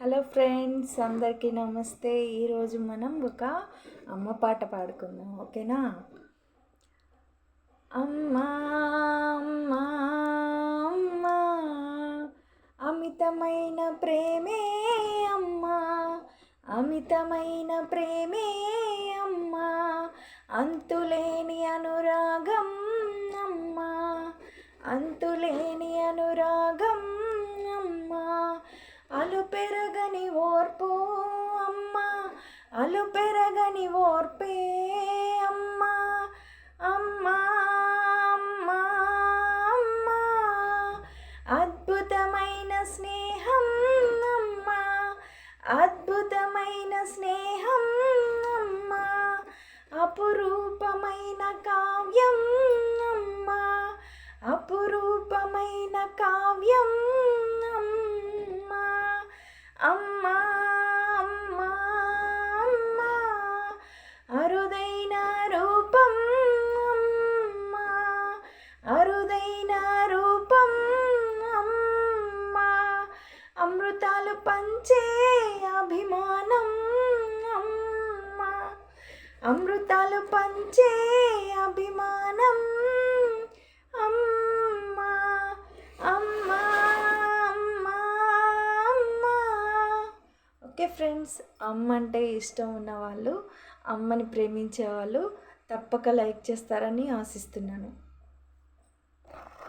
Hello friends అందరికీ నమస్తే. ఈరోజు మనం ఒక అమ్మ పాట పాడుకుందాం ఓకేనా? అమ్మా అమ్మా అమ్మా అమితమైన ప్రేమే అమ్మా అమితమైన ప్రేమే అమ్మా అంతులేని అనురాగం అమ్మా అంతులేని అనురాగం అలు పెరగని ఓర్పు అమ్మా అలు పెరగని ఓర్పే అమ్మా అమ్మా అమ్మా అమ్మా. అద్భుతమైన స్నేహం అమ్మా అద్భుతమైన స్నేహం అమ్మా అపురూపమైన కావ్యం అమ్మా అపురూపమైన కావ్యం అమృతాలు పంచే అభిమానం. అమ్మా అమ్మా అమ్మా అమ్మా. ఓకే ఫ్రెండ్స్ అమ్మ అంటే ఇష్టం ఉన్న వాళ్ళు అమ్మని ప్రేమించే వాళ్ళు తప్పక లైక్ చేస్తారని ఆశిస్తున్నాను.